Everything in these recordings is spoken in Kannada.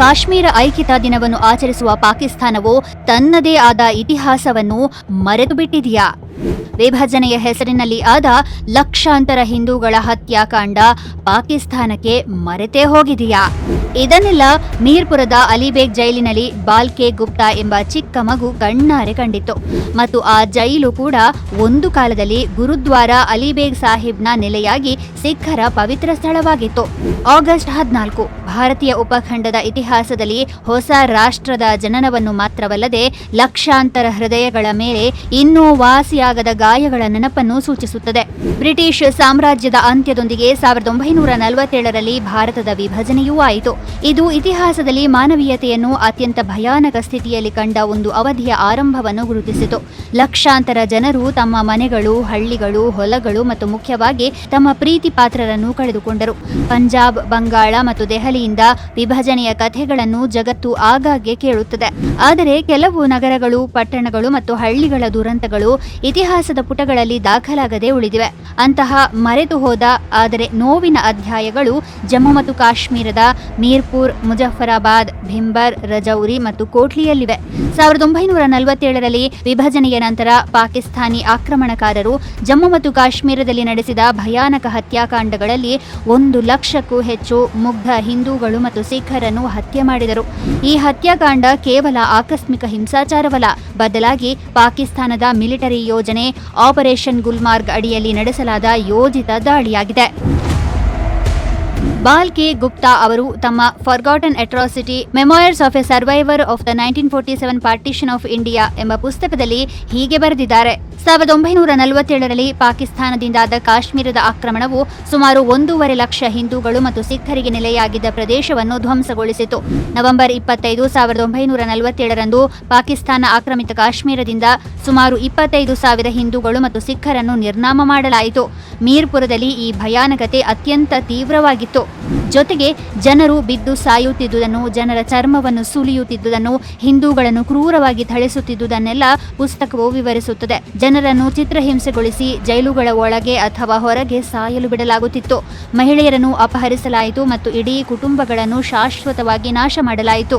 ಕಾಶ್ಮೀರ ಐಕ್ಯತಾ ದಿನವನ್ನು ಆಚರಿಸುವ ಪಾಕಿಸ್ತಾನವು ತನ್ನದೇ ಆದ ಇತಿಹಾಸವನ್ನು ಮರೆತು ಬಿಟ್ಟಿದೆಯಾ ವಿಭಜನೆಯ ಹೆಸರಿನಲ್ಲಿ ಆದ ಲಕ್ಷಾಂತರ ಹಿಂದೂಗಳ ಹತ್ಯಾಕಾಂಡ ಪಾಕಿಸ್ತಾನಕ್ಕೆ ಮರೆತೇ ಹೋಗಿದೆಯಾ? ಇದನ್ನೆಲ್ಲ ಮೀರ್ಪುರದ ಅಲಿಬೇಗ್ ಜೈಲಿನಲ್ಲಿ ಬಾಲ್ಕೆ ಗುಪ್ತಾ ಎಂಬ ಚಿಕ್ಕ ಮಗು ಕಣ್ಣಾರೆ ಕಂಡಿತ್ತು. ಮತ್ತು ಆ ಜೈಲು ಕೂಡ ಒಂದು ಕಾಲದಲ್ಲಿ ಗುರುದ್ವಾರ ಅಲಿಬೇಗ್ ಸಾಹಿಬ್ನ ನೆಲೆಯಾಗಿ ಸಿಖ್ಖರ ಪವಿತ್ರ ಸ್ಥಳವಾಗಿತ್ತು. ಆಗಸ್ಟ್ ಹದಿನಾಲ್ಕು, ಭಾರತೀಯ ಉಪಖಂಡದ ಇತಿಹಾಸದಲ್ಲಿ ಹೊಸ ರಾಷ್ಟ್ರದ ಜನನವನ್ನು ಮಾತ್ರವಲ್ಲದೆ ಲಕ್ಷಾಂತರ ಹೃದಯಗಳ ಮೇಲೆ ಇನ್ನೂ ವಾಸಿಯಾಗದ ಗಾಯಗಳ ನೆನಪನ್ನು ಸೂಚಿಸುತ್ತದೆ. ಬ್ರಿಟಿಷ್ ಸಾಮ್ರಾಜ್ಯದ ಅಂತ್ಯದೊಂದಿಗೆ ಸಾವಿರದ ಒಂಬೈನೂರ ನಲವತ್ತೇಳರಲ್ಲಿ ಭಾರತದ ವಿಭಜನೆಯೂ ಆಯಿತು. ಇದು ಇತಿಹಾಸದಲ್ಲಿ ಮಾನವೀಯತೆಯನ್ನು ಅತ್ಯಂತ ಭಯಾನಕ ಸ್ಥಿತಿಯಲ್ಲಿ ಕಂಡ ಒಂದು ಅವಧಿಯ ಆರಂಭವನ್ನು ಗುರುತಿಸಿತು. ಲಕ್ಷಾಂತರ ಜನರು ತಮ್ಮ ಮನೆಗಳು, ಹಳ್ಳಿಗಳು, ಹೊಲಗಳು ಮತ್ತು ಮುಖ್ಯವಾಗಿ ತಮ್ಮ ಪ್ರೀತಿ ಪಾತ್ರರನ್ನು ಕಳೆದುಕೊಂಡರು. ಪಂಜಾಬ್, ಬಂಗಾಳ ಮತ್ತು ದೆಹಲಿಯಿಂದ ವಿಭಜನೆಯ ಕಥೆಗಳನ್ನು ಜಗತ್ತು ಆಗಾಗ್ಗೆ ಕೇಳುತ್ತದೆ. ಆದರೆ ಕೆಲವು ನಗರಗಳು, ಪಟ್ಟಣಗಳು ಮತ್ತು ಹಳ್ಳಿಗಳ ದುರಂತಗಳು ಇತಿಹಾಸದ ಪುಟಗಳಲ್ಲಿ ದಾಖಲಾಗದೆ ಉಳಿದಿವೆ. ಅಂತಹ ಮರೆತು ಹೋದ, ಆದರೆ ನೋವಿನ ಅಧ್ಯಾಯಗಳು ಜಮ್ಮು ಮತ್ತು ಕಾಶ್ಮೀರದ ಮೀರ್ಪುರ್, ಮುಜಫರಾಬಾದ್ ಭಿಂಬರ್ ರಜೌರಿ ಮತ್ತು ಕೋಟ್ಲಿಯಲ್ಲಿವೆ. ಸಾವಿರದ ಒಂಬೈನೂರ ನಲವತ್ತೇಳರಲ್ಲಿ ವಿಭಜನೆಯ ನಂತರ ಪಾಕಿಸ್ತಾನಿ ಆಕ್ರಮಣಕಾರರು ಜಮ್ಮು ಮತ್ತು ಕಾಶ್ಮೀರದಲ್ಲಿ ನಡೆಸಿದ ಭಯಾನಕ ಹತ್ಯಾಕಾಂಡಗಳಲ್ಲಿ ಒಂದು ಲಕ್ಷಕ್ಕೂ ಹೆಚ್ಚು ಮುಗ್ಧ ಹಿಂದೂಗಳು ಮತ್ತು ಸಿಖ್ಖರನ್ನು ಹತ್ಯೆ ಮಾಡಿದರು. ಈ ಹತ್ಯಾಕಾಂಡ ಕೇವಲ ಆಕಸ್ಮಿಕ ಹಿಂಸಾಚಾರವಲ್ಲ, ಬದಲಾಗಿ ಪಾಕಿಸ್ತಾನದ ಮಿಲಿಟರಿ ಯೋಜನೆ ಆಪರೇಷನ್ ಗುಲ್ಮಾರ್ಗ್ ಅಡಿಯಲ್ಲಿ ನಡೆಸಲಾದ ಯೋಜಿತ ದಾಳಿಯಾಗಿದೆ. ಬಾಲ್ ಕೆ ಗುಪ್ತಾ ಅವರು ತಮ್ಮ forgotten atrocity memoirs of a survivor of the nineteen forty seven partition of India ಎಂಬ ಪುಸ್ತಕದಲ್ಲಿ ಹೀಗೆ ಬರೆದಿದ್ದಾರೆ. ಸಾವಿರದ ಒಂಬೈನೂರ ನಲವತ್ತೇಳರಲ್ಲಿ ಪಾಕಿಸ್ತಾನದಿಂದಾದ ಕಾಶ್ಮೀರದ ಆಕ್ರಮಣವು ಸುಮಾರು ಒಂದೂವರೆ ಲಕ್ಷ ಹಿಂದೂಗಳು ಮತ್ತು ಸಿಖ್ಖರಿಗೆ ನೆಲೆಯಾಗಿದ್ದ ಪ್ರದೇಶವನ್ನು ಧ್ವಂಸಗೊಳಿಸಿತು. ನವೆಂಬರ್ ಇಪ್ಪತ್ತೈದು ಸಾವಿರದ ಒಂಬೈನೂರ ನಲವತ್ತೇಳರಂದು ಪಾಕಿಸ್ತಾನ ಆಕ್ರಮಿತ ಕಾಶ್ಮೀರದಿಂದ ಸುಮಾರು ಇಪ್ಪತ್ತೈದು ಸಾವಿರ ಹಿಂದೂಗಳು ಮತ್ತು ಸಿಖ್ಖರನ್ನು ನಿರ್ನಾಮ ಮಾಡಲಾಯಿತು. ಮೀರ್ಪುರದಲ್ಲಿ ಈ ಭಯಾನಕತೆ ಅತ್ಯಂತ ತೀವ್ರವಾಗಿತ್ತು. ಜೊತೆಗೆ ಜನರು ಬಿದ್ದು ಸಾಯುತ್ತಿದ್ದುದನ್ನು, ಜನರ ಚರ್ಮವನ್ನು ಸುಲಿಯುತ್ತಿದ್ದುದನ್ನು, ಹಿಂದೂಗಳನ್ನು ಕ್ರೂರವಾಗಿ ಥಳಿಸುತ್ತಿದ್ದುದನ್ನೆಲ್ಲ ಪುಸ್ತಕವು ವಿವರಿಸುತ್ತದೆ. ಜನರನ್ನು ಚಿತ್ರಹಿಂಸೆಗೊಳಿಸಿ ಜೈಲುಗಳ ಒಳಗೆ ಅಥವಾ ಹೊರಗೆ ಸಾಯಲು ಬಿಡಲಾಗುತ್ತಿತ್ತು. ಮಹಿಳೆಯರನ್ನು ಅಪಹರಿಸಲಾಯಿತು ಮತ್ತು ಇಡೀ ಕುಟುಂಬಗಳನ್ನು ಶಾಶ್ವತವಾಗಿ ನಾಶ ಮಾಡಲಾಯಿತು.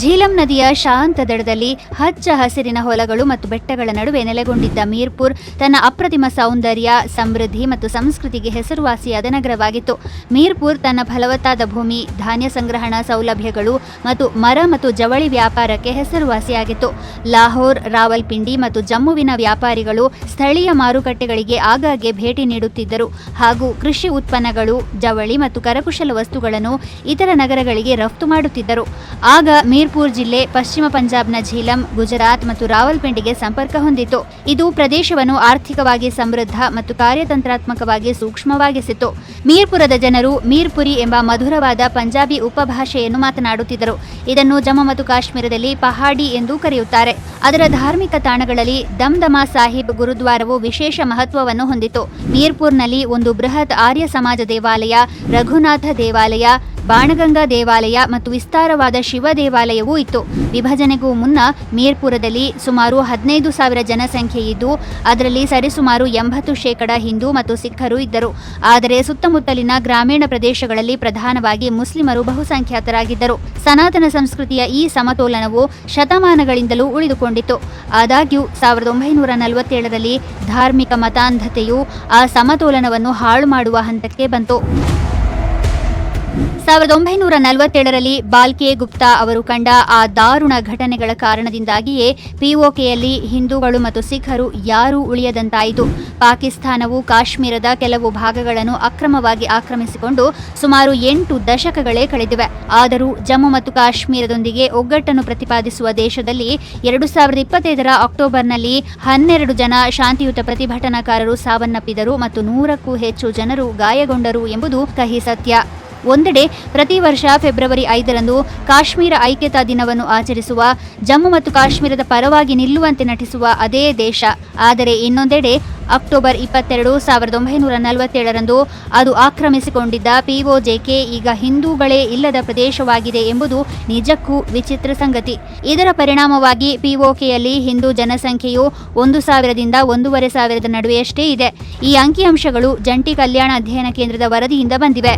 ಝೀಲಂ ನದಿಯ ಶಾಂತ ದಡದಲ್ಲಿ ಹಚ್ಚ ಹಸಿರಿನ ಹೊಲಗಳು ಮತ್ತು ಬೆಟ್ಟಗಳ ನಡುವೆ ನೆಲೆಗೊಂಡಿದ್ದ ಮೀರ್ಪುರ್ ತನ್ನ ಅಪ್ರತಿಮ ಸೌಂದರ್ಯ, ಸಮೃದ್ಧಿ ಮತ್ತು ಸಂಸ್ಕೃತಿಗೆ ಹೆಸರುವಾಸಿಯಾದ ನಗರವಾಗಿತ್ತು. ಮೀರ್ಪುರ್ ತನ್ನ ಫಲವತ್ತಾದ ಭೂಮಿ, ಧಾನ್ಯ ಸಂಗ್ರಹಣಾ ಸೌಲಭ್ಯಗಳು ಮತ್ತು ಮರ ಮತ್ತು ಜವಳಿ ವ್ಯಾಪಾರಕ್ಕೆ ಹೆಸರುವಾಸಿಯಾಗಿತ್ತು. ಲಾಹೋರ್, ರಾವಲ್ಪಿಂಡಿ ಮತ್ತು ಜಮ್ಮುವಿನ ವ್ಯಾಪಾರಿಗಳು ಸ್ಥಳೀಯ ಮಾರುಕಟ್ಟೆಗಳಿಗೆ ಆಗಾಗ್ಗೆ ಭೇಟಿ ನೀಡುತ್ತಿದ್ದರು. ಹಾಗೂ ಕೃಷಿ ಉತ್ಪನ್ನಗಳು, ಜವಳಿ ಮತ್ತು ಕರಕುಶಲ ವಸ್ತುಗಳನ್ನು ಇತರ ನಗರಗಳಿಗೆ ರಫ್ತು ಮಾಡುತ್ತಿದ್ದರು. ಆಗ ಮೀರ್ಪುರ್ ಜಿಲ್ಲೆ ಪಶ್ಚಿಮ ಪಂಜಾಬ್ನ ಝೀಲಂ, ಗುಜರಾತ್ ಮತ್ತು ರಾವಲ್ಪಿಂಡಿಗೆ ಸಂಪರ್ಕ ಹೊಂದಿತ್ತು ಇದು ಪ್ರದೇಶವನ್ನು ಆರ್ಥಿಕವಾಗಿ ಸಮೃದ್ಧ ಮತ್ತು ಕಾರ್ಯತಂತ್ರಾತ್ಮಕವಾಗಿ ಸೂಕ್ಷ್ಮವಾಗಿಸಿತು. ಮೀರ್ಪುರದ ಜನರು ಮೀರ್ಪುರಿ ಎಂಬ ಮಧುರವಾದ ಪಂಜಾಬಿ ಉಪಭಾಷೆಯನ್ನು ಮಾತನಾಡುತ್ತಿದ್ದರು. ಇದನ್ನು ಜಮ್ಮು ಮತ್ತು ಕಾಶ್ಮೀರದಲ್ಲಿ ಪಹಾಡಿ ಎಂದು ಕರೆಯುತ್ತಾರೆ. ಅದರ ಧಾರ್ಮಿಕ ತಾಣಗಳಲ್ಲಿ ದಮ್ದಮಾ ಸಾಹಿಬ್ ಗುರುದ್ವಾರವು ವಿಶೇಷ ಮಹತ್ವವನ್ನು ಹೊಂದಿತು. ಮೀರ್ಪುರ್ನಲ್ಲಿ ಒಂದು ಬೃಹತ್ ಆರ್ಯ ಸಮಾಜ ದೇವಾಲಯ, ರಘುನಾಥ ದೇವಾಲಯ ಬಾಣಗಂಗಾ ದೇವಾಲಯ ಮತ್ತು ವಿಸ್ತಾರವಾದ ಶಿವ ದೇವಾಲಯವೂ ಇತ್ತು. ವಿಭಜನೆಗೂ ಮುನ್ನ ಮೀರ್ಪುರದಲ್ಲಿ ಸುಮಾರು ಹದಿನೈದು ಸಾವಿರ ಜನಸಂಖ್ಯೆ ಇದ್ದು, ಅದರಲ್ಲಿ ಸರಿಸುಮಾರು ಎಂಬತ್ತು ಶೇಕಡ ಹಿಂದೂ ಮತ್ತು ಸಿಖ್ಖರು ಇದ್ದರು. ಆದರೆ ಸುತ್ತಮುತ್ತಲಿನ ಗ್ರಾಮೀಣ ಪ್ರದೇಶಗಳಲ್ಲಿ ಪ್ರಧಾನವಾಗಿ ಮುಸ್ಲಿಮರು ಬಹುಸಂಖ್ಯಾತರಾಗಿದ್ದರು. ಸನಾತನ ಸಂಸ್ಕೃತಿಯ ಈ ಸಮತೋಲನವು ಶತಮಾನಗಳಿಂದಲೂ ಉಳಿದುಕೊಂಡಿತ್ತು. ಆದಾಗ್ಯೂ, ಸಾವಿರದ ಒಂಬೈನೂರ ನಲವತ್ತೇಳರಲ್ಲಿ ಧಾರ್ಮಿಕ ಮತಾಂಧತೆಯು ಆ ಸಮತೋಲನವನ್ನು ಹಾಳು ಮಾಡುವ ಹಂತಕ್ಕೆ ಬಂತು. ಸಾವಿರದ ಒಂಬೈನೂರ ನಲವತ್ತೇಳರಲ್ಲಿ ಬಾಲ್ಕೆ ಗುಪ್ತಾ ಅವರು ಕಂಡ ಆ ದಾರುಣ ಘಟನೆಗಳ ಕಾರಣದಿಂದಾಗಿಯೇ ಪಿಒಕೆಯಲ್ಲಿ ಹಿಂದೂಗಳು ಮತ್ತು ಸಿಖ್ಖರು ಯಾರೂ ಉಳಿಯದಂತಾಯಿತು. ಪಾಕಿಸ್ತಾನವು ಕಾಶ್ಮೀರದ ಕೆಲವು ಭಾಗಗಳನ್ನು ಅಕ್ರಮವಾಗಿ ಆಕ್ರಮಿಸಿಕೊಂಡು ಸುಮಾರು ಎಂಟು ದಶಕಗಳೇ ಕಳೆದಿವೆ. ಆದರೂ ಜಮ್ಮು ಮತ್ತು ಕಾಶ್ಮೀರದೊಂದಿಗೆ ಒಗ್ಗಟ್ಟನ್ನು ಪ್ರತಿಪಾದಿಸುವ ದೇಶದಲ್ಲಿ ಎರಡು ಸಾವಿರದ ಇಪ್ಪತ್ತೈದರ ಅಕ್ಟೋಬರ್ನಲ್ಲಿ ಹನ್ನೆರಡು ಜನ ಶಾಂತಿಯುತ ಪ್ರತಿಭಟನಾಕಾರರು ಸಾವನ್ನಪ್ಪಿದರು ಮತ್ತು ನೂರಕ್ಕೂ ಹೆಚ್ಚು ಜನರು ಗಾಯಗೊಂಡರು ಎಂಬುದು ಕಹಿ ಸತ್ಯ. ಒಂದೆಡೆ ಪ್ರತಿ ವರ್ಷ ಫೆಬ್ರವರಿ ಐದರಂದು ಕಾಶ್ಮೀರ ಐಕ್ಯತಾ ದಿನವನ್ನು ಆಚರಿಸುವ ಜಮ್ಮು ಮತ್ತು ಕಾಶ್ಮೀರದ ಪರವಾಗಿ ನಿಲ್ಲುವಂತೆ ನಟಿಸುವ ಅದೇ ದೇಶ. ಆದರೆ ಇನ್ನೊಂದೆಡೆ ಅಕ್ಟೋಬರ್ ಇಪ್ಪತ್ತೆರಡು ಸಾವಿರದ ಒಂಬೈನೂರ ನಲವತ್ತೇಳರಂದು ಅದು ಆಕ್ರಮಿಸಿಕೊಂಡಿದ್ದ ಪಿಒಜೆಕೆ ಈಗ ಹಿಂದೂಗಳೇ ಇಲ್ಲದ ಪ್ರದೇಶವಾಗಿದೆ ಎಂಬುದು ನಿಜಕ್ಕೂ ವಿಚಿತ್ರ ಸಂಗತಿ. ಇದರ ಪರಿಣಾಮವಾಗಿ ಪಿಒಕೆಯಲ್ಲಿ ಹಿಂದೂ ಜನಸಂಖ್ಯೆಯು ಒಂದು ಸಾವಿರದಿಂದ ಒಂದೂವರೆ ಸಾವಿರದ ನಡುವೆಯಷ್ಟೇ ಇದೆ. ಈ ಅಂಕಿಅಂಶಗಳು ಜಂಟಿ ಕಲ್ಯಾಣ ಅಧ್ಯಯನ ಕೇಂದ್ರದ ವರದಿಯಿಂದ ಬಂದಿವೆ.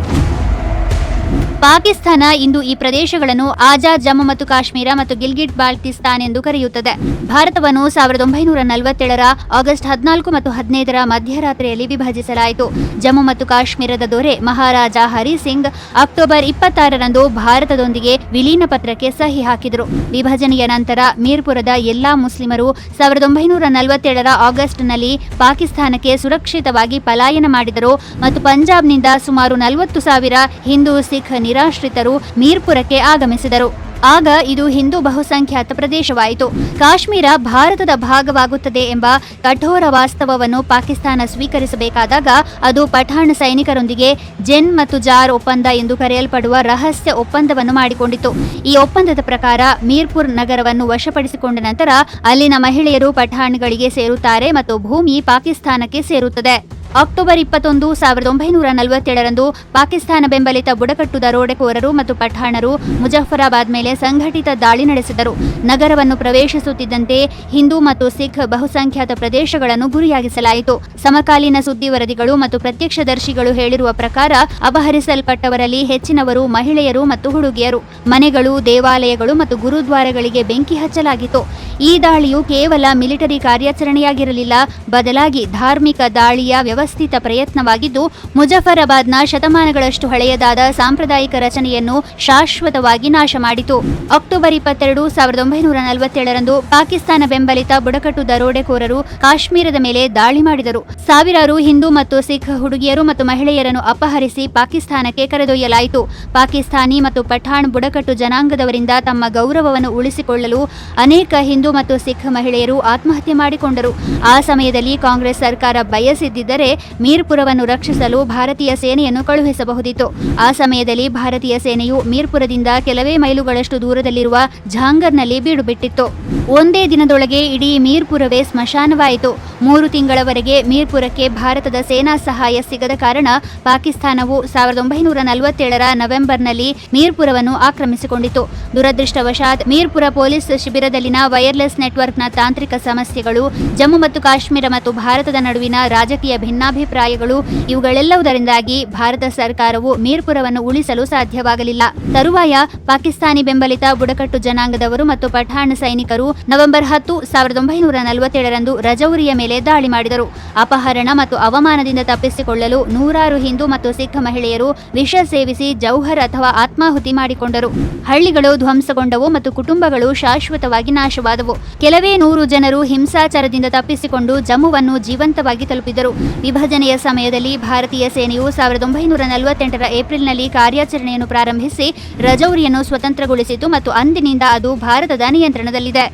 ಪಾಕಿಸ್ತಾನ ಇಂದು ಈ ಪ್ರದೇಶಗಳನ್ನು ಆಜಾದ್, ಜಮ್ಮು ಮತ್ತು ಕಾಶ್ಮೀರ ಮತ್ತು ಗಿಲ್ಗಿಟ್ ಬಾಲ್ಟಿಸ್ತಾನ್ ಎಂದು ಕರೆಯುತ್ತದೆ. ಭಾರತವನ್ನು ಸಾವಿರದ ಒಂಬೈನೂರ ನಲವತ್ತೇಳರ ಆಗಸ್ಟ್ ಹದಿನಾಲ್ಕು ಮತ್ತು ಹದಿನೈದರ ಮಧ್ಯರಾತ್ರಿಯಲ್ಲಿ ವಿಭಜಿಸಲಾಯಿತು. ಜಮ್ಮು ಮತ್ತು ಕಾಶ್ಮೀರದ ದೊರೆ ಮಹಾರಾಜ ಹರಿ ಸಿಂಗ್ ಅಕ್ಟೋಬರ್ ಇಪ್ಪತ್ತಾರರಂದು ಭಾರತದೊಂದಿಗೆ ವಿಲೀನ ಪತ್ರಕ್ಕೆ ಸಹಿ ಹಾಕಿದರು. ವಿಭಜನೆಯ ನಂತರ ಮೀರ್ಪುರದ ಎಲ್ಲಾ ಮುಸ್ಲಿಮರು ಸಾವಿರದ ಒಂಬೈನೂರ ನಲವತ್ತೇಳರ ಆಗಸ್ಟ್ನಲ್ಲಿ ಪಾಕಿಸ್ತಾನಕ್ಕೆ ಸುರಕ್ಷಿತವಾಗಿ ಪಲಾಯನ ಮಾಡಿದರು ಮತ್ತು ಪಂಜಾಬ್ನಿಂದ ಸುಮಾರು ನಲವತ್ತು ಸಾವಿರ ಹಿಂದೂ, ಸಿಖ್ ನಿರಾಶ್ರಿತರು ಮೀರ್ಪುರಕ್ಕೆ ಆಗಮಿಸಿದರು. ಆಗ ಇದು ಹಿಂದೂ ಬಹುಸಂಖ್ಯಾತ ಪ್ರದೇಶವಾಯಿತು. ಕಾಶ್ಮೀರ ಭಾರತದ ಭಾಗವಾಗುತ್ತದೆ ಎಂಬ ಕಠೋರ ವಾಸ್ತವವನ್ನು ಪಾಕಿಸ್ತಾನ ಸ್ವೀಕರಿಸಬೇಕಾದಾಗ ಅದು ಪಠಾಣ ಸೈನಿಕರೊಂದಿಗೆ ಜೆನ್ ಮತ್ತು ಜಾರ್ ಒಪ್ಪಂದ ಎಂದು ಕರೆಯಲ್ಪಡುವ ರಹಸ್ಯ ಒಪ್ಪಂದವನ್ನು ಮಾಡಿಕೊಂಡಿತು. ಈ ಒಪ್ಪಂದದ ಪ್ರಕಾರ ಮೀರ್ಪುರ್ ನಗರವನ್ನು ವಶಪಡಿಸಿಕೊಂಡ ನಂತರ ಅಲ್ಲಿನ ಮಹಿಳೆಯರು ಪಠಾಣ್ಗಳಿಗೆ ಸೇರುತ್ತಾರೆ ಮತ್ತು ಭೂಮಿ ಪಾಕಿಸ್ತಾನಕ್ಕೆ ಸೇರುತ್ತದೆ. ಅಕ್ಟೋಬರ್ ಇಪ್ಪತ್ತೊಂದು, ಸಾವಿರದ ಒಂಬೈನೂರ ನಲವತ್ತೇಳರಂದು ಪಾಕಿಸ್ತಾನ ಬೆಂಬಲಿತ ಬುಡಕಟ್ಟು ದರೋಡೆಕೋರರು ಮತ್ತು ಪಠಾಣರು ಮುಜಫರಾಬಾದ್ ಮೇಲೆ ಸಂಘಟಿತ ದಾಳಿ ನಡೆಸಿದರು. ನಗರವನ್ನು ಪ್ರವೇಶಿಸುತ್ತಿದ್ದಂತೆ ಹಿಂದೂ ಮತ್ತು ಸಿಖ್ ಬಹುಸಂಖ್ಯಾತ ಪ್ರದೇಶಗಳನ್ನು ಗುರಿಯಾಗಿಸಲಾಯಿತು. ಸಮಕಾಲೀನ ಸುದ್ದಿ ವರದಿಗಳು ಮತ್ತು ಪ್ರತ್ಯಕ್ಷದರ್ಶಿಗಳು ಹೇಳಿರುವ ಪ್ರಕಾರ ಅಪಹರಿಸಲ್ಪಟ್ಟವರಲ್ಲಿ ಹೆಚ್ಚಿನವರು ಮಹಿಳೆಯರು ಮತ್ತು ಹುಡುಗಿಯರು. ಮನೆಗಳು, ದೇವಾಲಯಗಳು ಮತ್ತು ಗುರುದ್ವಾರಗಳಿಗೆ ಬೆಂಕಿ ಹಚ್ಚಲಾಗಿತ್ತು. ಈ ದಾಳಿಯು ಕೇವಲ ಮಿಲಿಟರಿ ಕಾರ್ಯಾಚರಣೆಯಾಗಿರಲಿಲ್ಲ, ಬದಲಾಗಿ ಧಾರ್ಮಿಕ ದಾಳಿಯ ವ್ಯವಸ್ಥಿತ ಪ್ರಯತ್ನವಾಗಿದ್ದು, ಮುಜಫರಾಬಾದ್ನ ಶತಮಾನಗಳಷ್ಟು ಹಳೆಯದಾದ ಸಾಂಪ್ರದಾಯಿಕ ರಚನೆಯನ್ನು ಶಾಶ್ವತವಾಗಿ ನಾಶ ಮಾಡಿತು ಅಕ್ಟೋಬರ್ ಇಪ್ಪತ್ತೆರಡು, ಸಾವಿರದ ಒಂಬೈನೂರ ನಲವತ್ತೇಳರಂದು ಪಾಕಿಸ್ತಾನ ಬೆಂಬಲಿತ ಬುಡಕಟ್ಟು ದರೋಡೆಕೋರರು ಕಾಶ್ಮೀರದ ಮೇಲೆ ದಾಳಿ ಮಾಡಿದರು. ಸಾವಿರಾರು ಹಿಂದೂ ಮತ್ತು ಸಿಖ್ ಹುಡುಗಿಯರು ಮತ್ತು ಮಹಿಳೆಯರನ್ನು ಅಪಹರಿಸಿ ಪಾಕಿಸ್ತಾನಕ್ಕೆ ಕರೆದೊಯ್ಯಲಾಯಿತು. ಪಾಕಿಸ್ತಾನಿ ಮತ್ತು ಪಠಾಣ್ ಬುಡಕಟ್ಟು ಜನಾಂಗದವರಿಂದ ತಮ್ಮ ಗೌರವವನ್ನು ಉಳಿಸಿಕೊಳ್ಳಲು ಅನೇಕ ಹಿಂದೂ ಮತ್ತು ಸಿಖ್ ಮಹಿಳೆಯರು ಆತ್ಮಹತ್ಯೆ ಮಾಡಿಕೊಂಡರು. ಆ ಸಮಯದಲ್ಲಿ ಕಾಂಗ್ರೆಸ್ ಸರ್ಕಾರ ಬಯಸಿದ್ದರೆ ಮೀರ್ಪುರವನ್ನು ರಕ್ಷಿಸಲು ಭಾರತೀಯ ಸೇನೆಯನ್ನು ಕಳುಹಿಸಬಹುದಿತ್ತು. ಆ ಸಮಯದಲ್ಲಿ ಭಾರತೀಯ ಸೇನೆಯು ಮೀರ್ಪುರದಿಂದ ಕೆಲವೇ ಮೈಲುಗಳಷ್ಟು ದೂರದಲ್ಲಿರುವ ಝಾಂಗರ್ನಲ್ಲಿ ಬೀಡುಬಿಟ್ಟಿತ್ತು. ಒಂದೇ ದಿನದೊಳಗೆ ಇಡೀ ಮೀರ್ಪುರವೇ ಸ್ಮಶಾನವಾಯಿತು. ಮೂರು ತಿಂಗಳವರೆಗೆ ಮೀರ್ಪುರಕ್ಕೆ ಭಾರತದ ಸೇನಾ ಸಹಾಯ ಸಿಗದ ಕಾರಣ ಪಾಕಿಸ್ತಾನವು ಸಾವಿರದ ಒಂಬೈನೂರ ನಲವತ್ತೇಳರ ನವೆಂಬರ್ನಲ್ಲಿ ಮೀರ್ಪುರವನ್ನು ಆಕ್ರಮಿಸಿಕೊಂಡಿತು. ದುರದೃಷ್ಟವಶಾತ್ ಮೀರ್ಪುರ ಪೊಲೀಸ್ ಶಿಬಿರದಲ್ಲಿನ ವೈರ್ಲೆಸ್ ನೆಟ್ವರ್ಕ್ನ ತಾಂತ್ರಿಕ ಸಮಸ್ಯೆಗಳು, ಜಮ್ಮು ಮತ್ತು ಕಾಶ್ಮೀರ ಮತ್ತು ಭಾರತದ ನಡುವಿನ ರಾಜಕೀಯ ಭಿನ್ನಾಭಿಪ್ರಾಯಗಳು, ಇವುಗಳೆಲ್ಲವುದರಿಂದಾಗಿ ಭಾರತ ಸರ್ಕಾರವು ಮೀರ್ಪುರವನ್ನು ಉಳಿಸಲು ಸಾಧ್ಯವಾಗಲಿಲ್ಲ. ತರುವಾಯ ಪಾಕಿಸ್ತಾನಿ ಬೆಂಬಲಿತ ಬುಡಕಟ್ಟು ಜನಾಂಗದವರು ಮತ್ತು ಪಠಾಣ್ ಸೈನಿಕರು ನವೆಂಬರ್ ಹತ್ತು ಸಾವಿರದ ಒಂಬೈನೂರ ನಲವತ್ತೇಳರಂದು ರಜೌರಿಯ ಮೇಲೆ ದಾಳಿ ಮಾಡಿದರು. ಅಪಹರಣ ಮತ್ತು ಅವಮಾನದಿಂದ ತಪ್ಪಿಸಿಕೊಳ್ಳಲು ನೂರಾರು ಹಿಂದೂ ಮತ್ತು ಸಿಖ್ ಮಹಿಳೆಯರು ವಿಷ ಸೇವಿಸಿ ಜೌಹರ್ ಅಥವಾ ಆತ್ಮಾಹುತಿ ಮಾಡಿಕೊಂಡರು. ಹಳ್ಳಿಗಳು ಧ್ವಂಸಗೊಂಡವು ಮತ್ತು ಕುಟುಂಬಗಳು ಶಾಶ್ವತವಾಗಿ ನಾಶವಾದವು. ಕೆಲವೇ ನೂರು ಜನರು ಹಿಂಸಾಚಾರದಿಂದ ತಪ್ಪಿಸಿಕೊಂಡು ಜಮ್ಮುವನ್ನು ಜೀವಂತವಾಗಿ ತಲುಪಿದರು. ವಿಭಜನೆಯ ಸಮಯದಲ್ಲಿ ಭಾರತೀಯ ಸೇನೆಯು ಸಾವಿರದ ಒಂಬೈನೂರ ನಲವತ್ತೆಂಟರ ಏಪ್ರಿಲ್ನಲ್ಲಿ ಕಾರ್ಯಾಚರಣೆಯನ್ನು ಪ್ರಾರಂಭಿಸಿ ರಜೌರಿಯನ್ನು ಸ್ವತಂತ್ರಗೊಳಿಸಿತು ಮತ್ತು ಅಂದಿನಿಂದ ಅದು ಭಾರತದ ನಿಯಂತ್ರಣದಲ್ಲಿದೆ.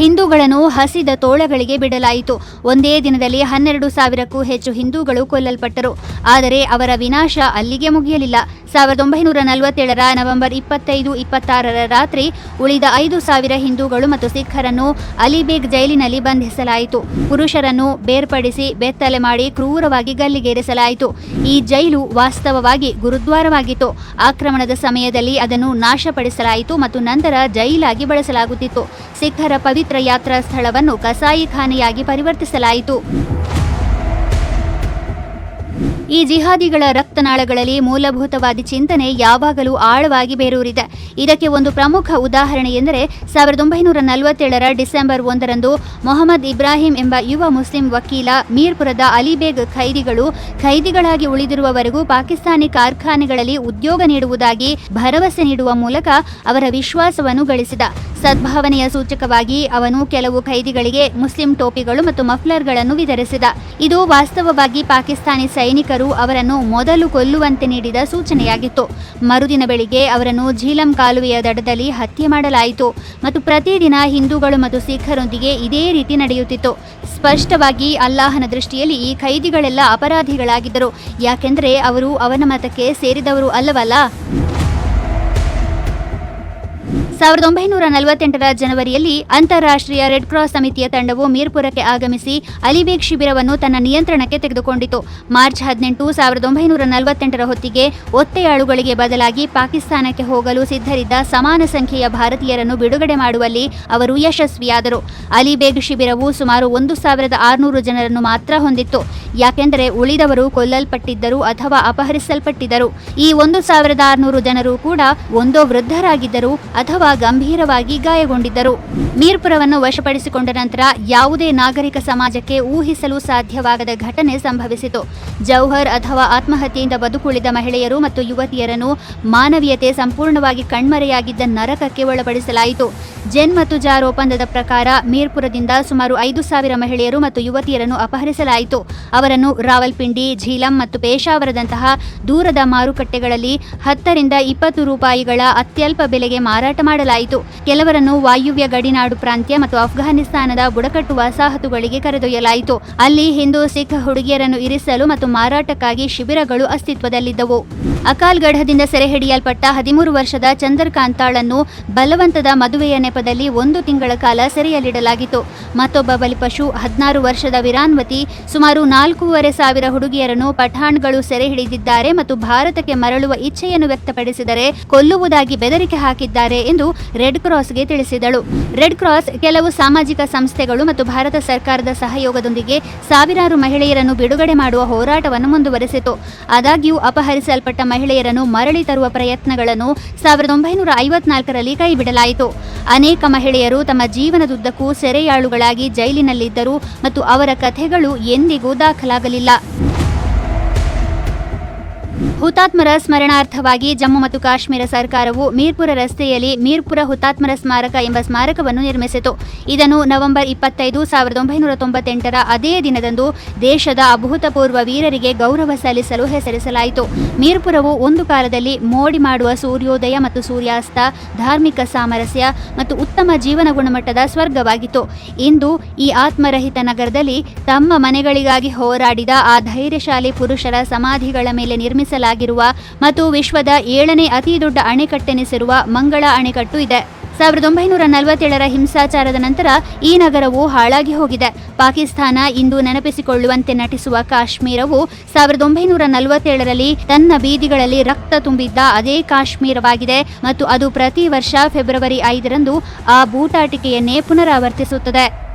ಹಿಂದೂಗಳನ್ನು ಹಸಿದ ತೋಳಗಳಿಗೆ ಬಿಡಲಾಯಿತು. ಒಂದೇ ದಿನದಲ್ಲಿ ಹನ್ನೆರಡು ಸಾವಿರಕ್ಕೂ ಹೆಚ್ಚು ಹಿಂದೂಗಳು ಕೊಲ್ಲಲ್ಪಟ್ಟರು. ಆದರೆ ಅವರ ವಿನಾಶ ಅಲ್ಲಿಗೆ ಮುಗಿಯಲಿಲ್ಲ. ಸಾವಿರದ ಒಂಬೈನೂರ ನಲವತ್ತೇಳರ ನವೆಂಬರ್ ಇಪ್ಪತ್ತೈದು, ಇಪ್ಪತ್ತಾರರ ರಾತ್ರಿ ಉಳಿದ ಐದು ಸಾವಿರ ಹಿಂದೂಗಳು ಮತ್ತು ಸಿಖ್ಖರನ್ನು ಅಲಿಬೇಗ್ ಜೈಲಿನಲ್ಲಿ ಬಂಧಿಸಲಾಯಿತು. ಪುರುಷರನ್ನು ಬೇರ್ಪಡಿಸಿ ಬೆತ್ತಲೆ ಮಾಡಿ ಕ್ರೂರವಾಗಿ ಗಲ್ಲಿಗೇರಿಸಲಾಯಿತು. ಈ ಜೈಲು ವಾಸ್ತವವಾಗಿ ಗುರುದ್ವಾರವಾಗಿತ್ತು. ಆಕ್ರಮಣದ ಸಮಯದಲ್ಲಿ ಅದನ್ನು ನಾಶಪಡಿಸಲಾಯಿತು ಮತ್ತು ನಂತರ ಜೈಲಾಗಿ ಬಳಸಲಾಗುತ್ತಿತ್ತು. ಸಿಖ್ಖರ ಪವಿತ್ರ ಯಾತ್ರಾ ಸ್ಥಳವನ್ನು ಕಸಾಯಿಖಾನೆಯಾಗಿ ಪರಿವರ್ತಿಸಲಾಯಿತು. ಈ ಜಿಹಾದಿಗಳ ರಕ್ತನಾಳಗಳಲ್ಲಿ ಮೂಲಭೂತವಾದಿ ಚಿಂತನೆ ಯಾವಾಗಲೂ ಆಳವಾಗಿ ಬೇರೂರಿದೆ. ಇದಕ್ಕೆ ಒಂದು ಪ್ರಮುಖ ಉದಾಹರಣೆ ಎಂದರೆ ಸಾವಿರದ ಒಂಬೈನೂರ ನಲವತ್ತೇಳರ ಡಿಸೆಂಬರ್ ಒಂದರಂದು ಮೊಹಮ್ಮದ್ ಇಬ್ರಾಹಿಂ ಎಂಬ ಯುವ ಮುಸ್ಲಿಂ ವಕೀಲ ಮೀರ್ಪುರದ ಅಲಿಬೇಗ್ ಖೈದಿಗಳು ಖೈದಿಗಳಾಗಿ ಉಳಿದಿರುವವರೆಗೂ ಪಾಕಿಸ್ತಾನಿ ಕಾರ್ಖಾನೆಗಳಲ್ಲಿ ಉದ್ಯೋಗ ನೀಡುವುದಾಗಿ ಭರವಸೆ ನೀಡುವ ಮೂಲಕ ಅವರ ವಿಶ್ವಾಸವನ್ನು ಗಳಿಸಿದ. ಸದ್ಭಾವನೆಯ ಸೂಚಕವಾಗಿ ಅವನು ಕೆಲವು ಖೈದಿಗಳಿಗೆ ಮುಸ್ಲಿಂ ಟೋಪಿಗಳು ಮತ್ತು ಮಫ್ಲರ್ಗಳನ್ನು ವಿತರಿಸಿದ. ಇದು ವಾಸ್ತವವಾಗಿ ಪಾಕಿಸ್ತಾನಿ ಸೈನಿಕರು ಅವರನ್ನು ಮೊದಲು ಕೊಲ್ಲುವಂತೆ ನೀಡಿದ ಸೂಚನೆಯಾಗಿತ್ತು. ಮರುದಿನ ಬೆಳಿಗ್ಗೆ ಅವರನ್ನು ಝೀಲಂ ಕಾಲುವೆಯ ದಡದಲ್ಲಿ ಹತ್ಯೆ ಮಾಡಲಾಯಿತು ಮತ್ತು ಪ್ರತಿದಿನ ಹಿಂದೂಗಳು ಮತ್ತು ಸಿಖ್ಖರೊಂದಿಗೆ ಇದೇ ರೀತಿ ನಡೆಯುತ್ತಿತ್ತು. ಸ್ಪಷ್ಟವಾಗಿ ಅಲ್ಲಾಹನ ದೃಷ್ಟಿಯಲ್ಲಿ ಈ ಖೈದಿಗಳೆಲ್ಲ ಅಪರಾಧಿಗಳಾಗಿದ್ದರು. ಯಾಕೆಂದರೆ ಅವರು ಅವನ ಮತಕ್ಕೆ ಸೇರಿದವರು ಅಲ್ಲವಲ್ಲ? ಸಾವಿರದ ಒಂಬೈನೂರ ನಲವತ್ತೆಂಟರ ಜನವರಿಯಲ್ಲಿ ಅಂತಾರಾಷ್ಟ್ರೀಯ ರೆಡ್ ಕ್ರಾಸ್ ಸಮಿತಿಯ ತಂಡವು ಮೀರ್ಪುರಕ್ಕೆ ಆಗಮಿಸಿ ಅಲಿಬೇಗ್ ಶಿಬಿರವನ್ನು ತನ್ನ ನಿಯಂತ್ರಣಕ್ಕೆ ತೆಗೆದುಕೊಂಡಿತು. ಮಾರ್ಚ್ ಹದಿನೆಂಟು, ಸಾವಿರದ ಒಂಬೈನೂರ ನಲವತ್ತೆಂಟರ ಹೊತ್ತಿಗೆ ಒತ್ತೆಯಾಳುಗಳಿಗೆ ಬದಲಾಗಿ ಪಾಕಿಸ್ತಾನಕ್ಕೆ ಹೋಗಲು ಸಿದ್ಧರಿದ್ದ ಸಮಾನ ಸಂಖ್ಯೆಯ ಭಾರತೀಯರನ್ನು ಬಿಡುಗಡೆ ಮಾಡುವಲ್ಲಿ ಅವರು ಯಶಸ್ವಿಯಾದರು. ಅಲಿಬೇಗ್ ಶಿಬಿರವು ಸುಮಾರು ಒಂದು ಸಾವಿರದ ಆರುನೂರು ಜನರನ್ನು ಮಾತ್ರ ಹೊಂದಿತ್ತು. ಯಾಕೆಂದರೆ ಉಳಿದವರು ಕೊಲ್ಲಲ್ಪಟ್ಟಿದ್ದರು ಅಥವಾ ಅಪಹರಿಸಲ್ಪಟ್ಟಿದ್ದರು. ಈ ಒಂದು ಸಾವಿರದ ಆರುನೂರು ಜನರು ಕೂಡ ಒಂದೋ ವೃದ್ಧರಾಗಿದ್ದರು ಅಥವಾ ಗಂಭೀರವಾಗಿ ಗಾಯಗೊಂಡಿದ್ದರು. ಮೀರ್ಪುರವನ್ನು ವಶಪಡಿಸಿಕೊಂಡ ನಂತರ ಯಾವುದೇ ನಾಗರಿಕ ಸಮಾಜಕ್ಕೆ ಊಹಿಸಲು ಸಾಧ್ಯವಾಗದ ಘಟನೆ ಸಂಭವಿಸಿತು. ಜೌಹರ್ ಅಥವಾ ಆತ್ಮಹತ್ಯೆಯಿಂದ ಬದುಕುಳಿದ ಮಹಿಳೆಯರು ಮತ್ತು ಯುವತಿಯರನ್ನು ಮಾನವೀಯತೆ ಸಂಪೂರ್ಣವಾಗಿ ಕಣ್ಮರೆಯಾಗಿದ್ದ ನರಕಕ್ಕೆ ಒಳಪಡಿಸಲಾಯಿತು. ಜೆನ್ ಮತ್ತು ಜಾರ್ ಒಪ್ಪಂದದ ಪ್ರಕಾರ ಮೀರ್ಪುರದಿಂದ ಸುಮಾರು ಐದು ಸಾವಿರ ಮಹಿಳೆಯರು ಮತ್ತು ಯುವತಿಯರನ್ನು ಅಪಹರಿಸಲಾಯಿತು. ಅವರನ್ನು ರಾವಲ್ಪಿಂಡಿ, ಝೀಲಂ ಮತ್ತು ಪೇಶಾವರದಂತಹ ದೂರದ ಮಾರುಕಟ್ಟೆಗಳಲ್ಲಿ ಹತ್ತರಿಂದ ಇಪ್ಪತ್ತು ರೂಪಾಯಿಗಳ ಅತ್ಯಲ್ಪ ಬೆಲೆಗೆ ಮಾರಾಟ ಮಾಡಲಾಯಿತು. ಕೆಲವರನ್ನು ವಾಯುವ್ಯ ಗಡಿನಾಡು ಪ್ರಾಂತ್ಯ ಮತ್ತು ಅಫ್ಘಾನಿಸ್ತಾನದ ಬುಡಕಟ್ಟು ವಸಾಹತುಗಳಿಗೆ ಕರೆದೊಯ್ಯಲಾಯಿತು. ಅಲ್ಲಿ ಹಿಂದೂ ಸಿಖ್ ಹುಡುಗಿಯರನ್ನು ಇರಿಸಲು ಮತ್ತು ಮಾರಾಟಕ್ಕಾಗಿ ಶಿಬಿರಗಳು ಅಸ್ತಿತ್ವದಲ್ಲಿದ್ದವು. ಅಕಾಲ್ಗಢದಿಂದ ಸೆರೆ ಹಿಡಿಯಲ್ಪಟ್ಟ ಹದಿಮೂರು ವರ್ಷದ ಚಂದರ್ ಕಾಂತಾಳನ್ನು ಬಲವಂತದ ಮದುವೆಯ ನೆಪದಲ್ಲಿ ಒಂದು ತಿಂಗಳ ಕಾಲ ಸೆರೆಯಲ್ಲಿಡಲಾಗಿತ್ತು. ಮತ್ತೊಬ್ಬ ಬಲಿಪಶು ಹದಿನಾರು ವರ್ಷದ ವಿರಾನ್ವತಿ, ಸುಮಾರು ನಾಲ್ಕೂವರೆ ಸಾವಿರ ಹುಡುಗಿಯರನ್ನು ಪಠಾಣ್ಗಳು ಸೆರೆ ಹಿಡಿದಿದ್ದಾರೆ ಮತ್ತು ಭಾರತಕ್ಕೆ ಮರಳುವ ಇಚ್ಛೆಯನ್ನು ವ್ಯಕ್ತಪಡಿಸಿದರೆ ಕೊಲ್ಲುವುದಾಗಿ ಬೆದರಿಕೆ ಹಾಕಿದ್ದಾರೆ ಎಂದು ರೆಡ್ ಕ್ರಾಸ್ಗೆ ತಿಳಿಸಿದಳು. ರೆಡ್ ಕ್ರಾಸ್ ಕೆಲವು ಸಾಮಾಜಿಕ ಸಂಸ್ಥೆಗಳು ಮತ್ತು ಭಾರತ ಸರ್ಕಾರದ ಸಹಯೋಗದೊಂದಿಗೆ ಸಾವಿರಾರು ಮಹಿಳೆಯರನ್ನು ಬಿಡುಗಡೆ ಮಾಡುವ ಹೋರಾಟವನ್ನು ಮುಂದುವರೆಸಿತು. ಆದಾಗ್ಯೂ ಅಪಹರಿಸಲ್ಪಟ್ಟ ಮಹಿಳೆಯರನ್ನು ಮರಳಿ ತರುವ ಪ್ರಯತ್ನಗಳನ್ನು ಸಾವಿರದ ಒಂಬೈನೂರ ಐವತ್ನಾಲ್ಕರಲ್ಲಿ ಕೈಬಿಡಲಾಯಿತು. ಅನೇಕ ಮಹಿಳೆಯರು ತಮ್ಮ ಜೀವನದುದ್ದಕ್ಕೂ ಸೆರೆಯಾಳುಗಳಾಗಿ ಜೈಲಿನಲ್ಲಿದ್ದರು ಮತ್ತು ಅವರ ಕಥೆಗಳು ಎಂದಿಗೂ ದಾಖಲಾಗಲಿಲ್ಲ. ಹುತಾತ್ಮರ ಸ್ಮರಣಾರ್ಥವಾಗಿ ಜಮ್ಮು ಮತ್ತು ಕಾಶ್ಮೀರ ಸರ್ಕಾರವು ಮೀರ್ಪುರ ರಸ್ತೆಯಲ್ಲಿ ಮೀರ್ಪುರ ಹುತಾತ್ಮರ ಸ್ಮಾರಕ ಎಂಬ ಸ್ಮಾರಕವನ್ನು ನಿರ್ಮಿಸಿತು. ಇದನ್ನು ನವೆಂಬರ್ ಇಪ್ಪತ್ತೈದು ಸಾವಿರದ ಒಂಬೈನೂರ ತೊಂಬತ್ತೆಂಟರ ಅದೇ ದಿನದಂದು ದೇಶದ ಅಭೂತಪೂರ್ವ ವೀರರಿಗೆ ಗೌರವ ಸಲ್ಲಿಸಲು ಹೆಸರಿಸಲಾಯಿತು. ಮೀರ್ಪುರವು ಒಂದು ಕಾಲದಲ್ಲಿ ಮೋಡಿ ಮಾಡುವ ಸೂರ್ಯೋದಯ ಮತ್ತು ಸೂರ್ಯಾಸ್ತ, ಧಾರ್ಮಿಕ ಸಾಮರಸ್ಯ ಮತ್ತು ಉತ್ತಮ ಜೀವನ ಗುಣಮಟ್ಟದ ಸ್ವರ್ಗವಾಗಿತ್ತು. ಇಂದು ಈ ಆತ್ಮರಹಿತ ನಗರದಲ್ಲಿ ತಮ್ಮ ಮನೆಗಳಿಗಾಗಿ ಹೋರಾಡಿದ ಆ ಧೈರ್ಯಶಾಲಿ ಪುರುಷರ ಸಮಾಧಿಗಳ ಮೇಲೆ ನಿರ್ಮಿಸಲಾಗಿರುವ ಮತ್ತು ವಿಶ್ವದ ಏಳನೇ ಅತಿ ದೊಡ್ಡ ಅಣೆಕಟ್ಟೆನಿಸಿರುವ ಮಂಗಳ ಅಣೆಕಟ್ಟು ಇದೆ. ಸಾವಿರದ ಒಂಬೈನೂರ ನಲವತ್ತೇಳರ ಹಿಂಸಾಚಾರದ ನಂತರ ಈ ನಗರವು ಹಾಳಾಗಿ ಹೋಗಿದೆ. ಪಾಕಿಸ್ತಾನ ಇಂದು ನೆನಪಿಸಿಕೊಳ್ಳುವಂತೆ ನಟಿಸುವ ಕಾಶ್ಮೀರವು ಸಾವಿರದ ಒಂಬೈನೂರ ನಲವತ್ತೇಳರಲ್ಲಿ ತನ್ನ ಬೀದಿಗಳಲ್ಲಿ ರಕ್ತ ತುಂಬಿದ್ದ ಅದೇ ಕಾಶ್ಮೀರವಾಗಿದೆ ಮತ್ತು ಅದು ಪ್ರತಿ ವರ್ಷ ಫೆಬ್ರವರಿ ಐದರಂದು ಆ ಬೂಟಾಟಿಕೆಯನ್ನೇ ಪುನರಾವರ್ತಿಸುತ್ತದೆ.